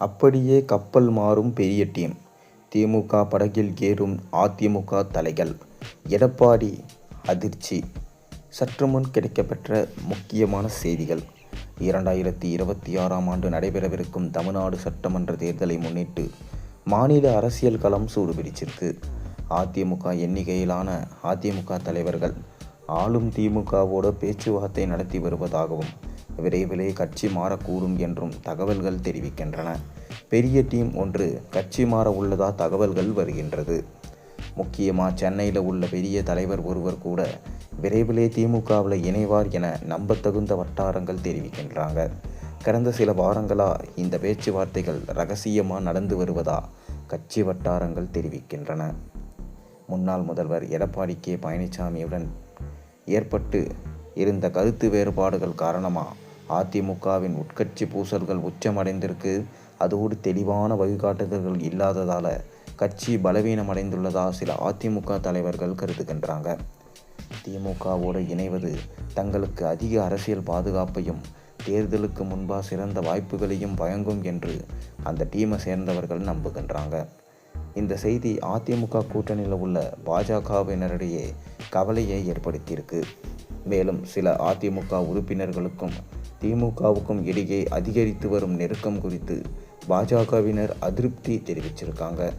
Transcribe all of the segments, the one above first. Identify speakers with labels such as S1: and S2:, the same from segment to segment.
S1: அப்படியே கப்பல் மாறும் பெரிய டீம்! திமுக படகில் ஏறும் அதிமுக தலைகள்! எடப்பாடி அதிர்ச்சி சற்று முன் கிடைக்கப்பெற்ற முக்கியமான செய்திகள் இரண்டாயிரத்தி இருபத்தி ஆறாம் ஆண்டு நடைபெறவிருக்கும் தமிழ்நாடு சட்டமன்ற தேர்தலை முன்னிட்டு மாநில அரசியல் களம் சூடுபிடிச்சிருக்கு. அதிமுக எண்ணிக்கையிலான அதிமுக தலைவர்கள் ஆளும் திமுகவோட பேச்சுவார்த்தை நடத்தி வருவதாகவும் விரைவிலே கட்சி மாறக்கூடும் என்றும் தகவல்கள் தெரிவிக்கின்றன. பெரிய டீம் ஒன்று கட்சி மாற உள்ளதா தகவல்கள் வருகின்றது. முக்கியமாக சென்னையில் உள்ள பெரிய தலைவர் ஒருவர் கூட விரைவிலே திமுகவில் இணைவார் என நம்பத்தகுந்த வட்டாரங்கள் தெரிவிக்கின்றாங்க. கடந்த சில வாரங்களாக இந்த பேச்சுவார்த்தைகள் ரகசியமாக நடந்து வருவதா கட்சி வட்டாரங்கள் தெரிவிக்கின்றன. முன்னாள் முதல்வர் எடப்பாடி கே. பழனிசாமியுடன் ஏற்பட்டு இருந்த கருத்து வேறுபாடுகள் காரணமாக அதிமுகவின் உட்கட்சி பூசல்கள் உச்சமடைந்திருக்கு. அதோடு தெளிவான வழிகாட்டுதல்கள் இல்லாததால் கட்சி பலவீனமடைந்துள்ளதாக சில அதிமுக தலைவர்கள் கருதுகின்றாங்க. திமுகவோடு இணைவது தங்களுக்கு அதிக அரசியல் பாதுகாப்பையும் தேர்தலுக்கு முன்பாக சிறந்த வாய்ப்புகளையும் வழங்கும் என்று அந்த டீமை சேர்ந்தவர்கள் நம்புகின்றாங்க. இந்த செய்தி அதிமுக கூட்டணியில் உள்ள பாஜகவினரிடையே கவலையை ஏற்படுத்தியிருக்கு. மேலும் சில அதிமுக உறுப்பினர்களுக்கும் திமுகவுக்கும் இடையே அதிகரித்து வரும் நெருக்கம் குறித்து பாஜகவினர் அதிருப்தி தெரிவிச்சிருக்காங்க.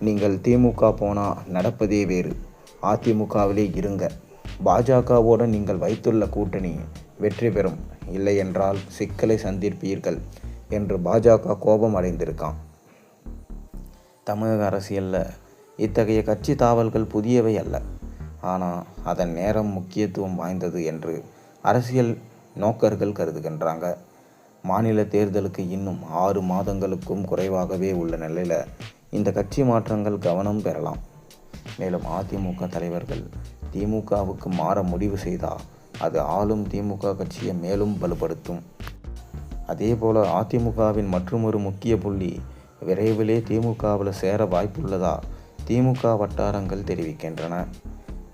S1: நீங்கள் திமுக போனால் நடப்பதே வேறு. அதிமுகவிலே இருங்க. பாஜகவோடு நீங்கள் வைத்துள்ள கூட்டணி வெற்றி பெறும். இல்லையென்றால் சிக்கலை சந்திப்பீர்கள் என்று பாஜக கோபம் அடைந்திருக்கான் தமிழக அரசியலில் இத்தகைய கட்சி தாவல்கள் புதியவை அல்ல. ஆனால் அதன் நேரம் முக்கியத்துவம் வாய்ந்தது என்று அரசியல் நோக்கர்கள் கருதுகின்றாங்க. மாநில தேர்தலுக்கு இன்னும் ஆறு மாதங்களுக்கும் குறைவாகவே உள்ள நிலையில் இந்த கட்சி மாற்றங்கள் கவனம் பெறலாம். மேலும் அதிமுக தலைவர்கள் திமுகவுக்கு மாற முடிவு செய்தால் அது ஆளும் திமுக கட்சியை மேலும் வலுப்படுத்தும். அதேபோல அதிமுகவின் தி. மற்றுமொரு முக்கிய புள்ளி விரைவிலே திமுகவில் சேர வாய்ப்புள்ளதா திமுக வட்டாரங்கள் தெரிவிக்கின்றன.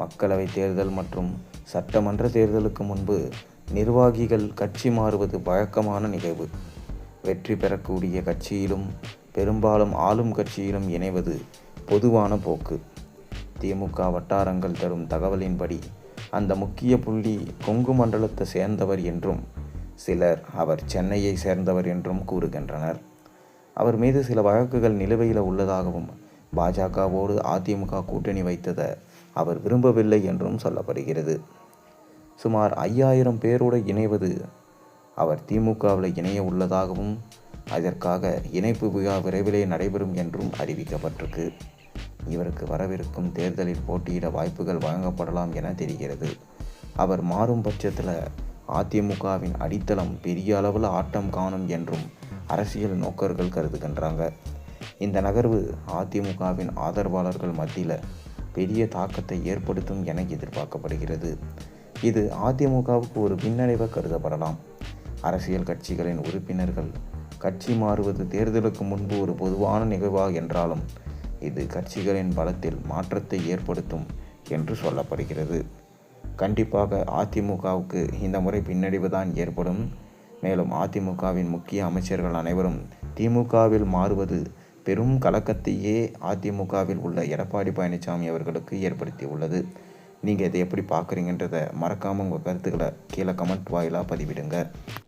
S1: மக்களவை தேர்தல் மற்றும் சட்டமன்ற தேர்தலுக்கு முன்பு நிர்வாகிகள் கட்சி மாறுவது வழக்கமான நிகழ்வு. வெற்றி பெறக்கூடிய கட்சியிலும் பெரும்பாலும் ஆளும் கட்சியிலும் இணைவது பொதுவான போக்கு. திமுக வட்டாரங்கள் தரும் தகவலின்படி அந்த முக்கிய புள்ளி கொங்கு மண்டலத்தை சேர்ந்தவர் என்றும் சிலர் அவர் சென்னையை சேர்ந்தவர் என்றும் கூறுகின்றனர். அவர் மீது சில வழக்குகள் நிலுவையில் உள்ளதாகவும் பாஜகவோடு அதிமுக கூட்டணி வைத்தத அவர் விரும்பவில்லை என்றும் சொல்லப்படுகிறது. சுமார் ஐயாயிரம் பேரோடு இணைவது அவர் திமுகவில் இணைய உள்ளதாகவும் அதற்காக இணைப்பு விழா விரைவிலே நடைபெறும் என்றும் அறிவிக்கப்பட்டிருக்கு. இவருக்கு வரவிருக்கும் தேர்தலில் போட்டியிட வாய்ப்புகள் வழங்கப்படலாம் என தெரிகிறது. அவர் மாறும் பட்சத்தில் அதிமுகவின் அடித்தளம் பெரிய அளவில் ஆட்டம் காணும் என்றும் அரசியல் நோக்கர்கள் கருதுகின்றாங்க. இந்த நகர்வு அதிமுகவின் ஆதரவாளர்கள் மத்தியில் பெரிய தாக்கத்தை ஏற்படுத்தும் என எதிர்பார்க்கப்படுகிறது. இது அதிமுகவுக்கு ஒரு பின்னடைவாக கருதப்படலாம். அரசியல் கட்சிகளின் உறுப்பினர்கள் கட்சி மாறுவது தேர்தலுக்கு முன்பு ஒரு பொதுவான நிகழ்வாக என்றாலும் இது கட்சிகளின் பலத்தில் மாற்றத்தை ஏற்படுத்தும் என்று சொல்லப்படுகிறது. கண்டிப்பாக அதிமுகவுக்கு இந்த முறை பின்னடைவு தான் ஏற்படும். மேலும் அதிமுகவின் முக்கிய அமைச்சர்கள் அனைவரும் திமுகவில் மாறுவது பெரும் கலக்கத்தையே அதிமுகவில் உள்ள எடப்பாடி பழனிசாமி அவர்களுக்கு ஏற்படுத்தியுள்ளது. நீங்கள் இதை எப்படி பார்க்குறீங்கன்றதை மறக்காமல் உங்கள் கருத்துக்களை கீழே கமெண்ட் வாயிலா பதிவிடுங்க.